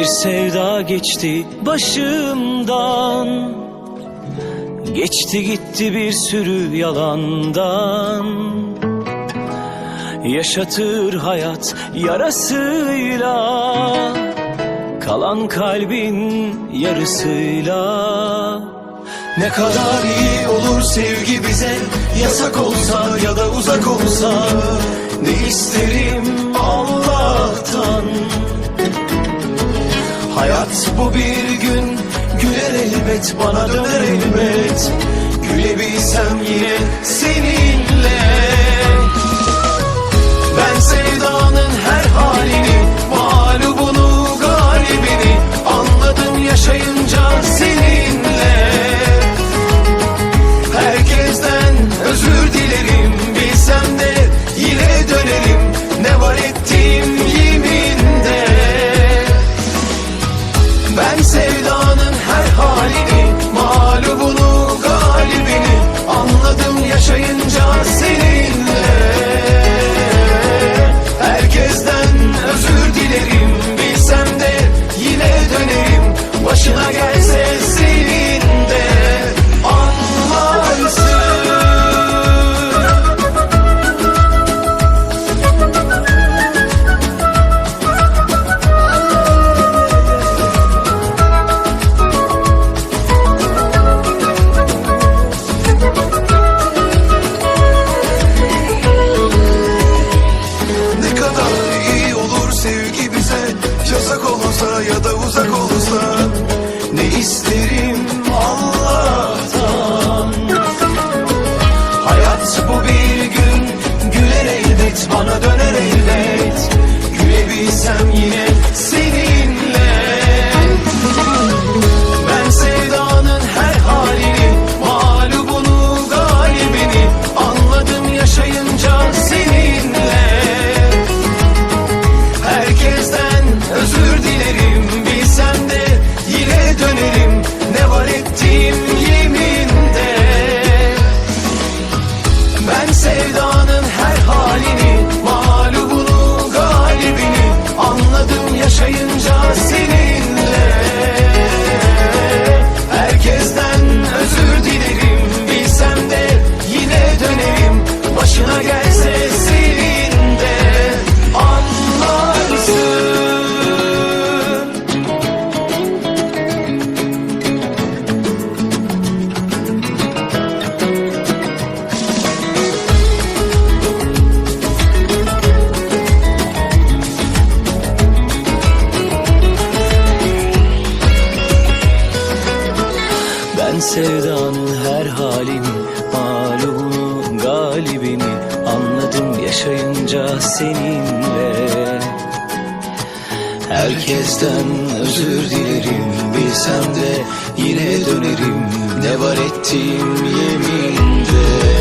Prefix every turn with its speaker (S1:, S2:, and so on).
S1: Bir sevda geçti başımdan. Geçti gitti bir sürü yalandan. Yaşatır hayat yarasıyla. Kalan kalbin yarısıyla. Ne kadar iyi olur sevgi bize Yasak olsa ya da uzak olsa. Ne isterim bu bir gün. Güler elbet bana döner elbet. Gülebilsem yine seninle. Ben sevdanın
S2: ya da uzak olursa
S1: Ne isterim Allah'tan? Hayat bu bir gün Güler elbet bana döner elbet sevdanın her halini Mağlubunu galibini Anladım yaşayınca seninle. Herkesten özür dilerim Bilsem de yine dönerim Ne var ettiğim yeminde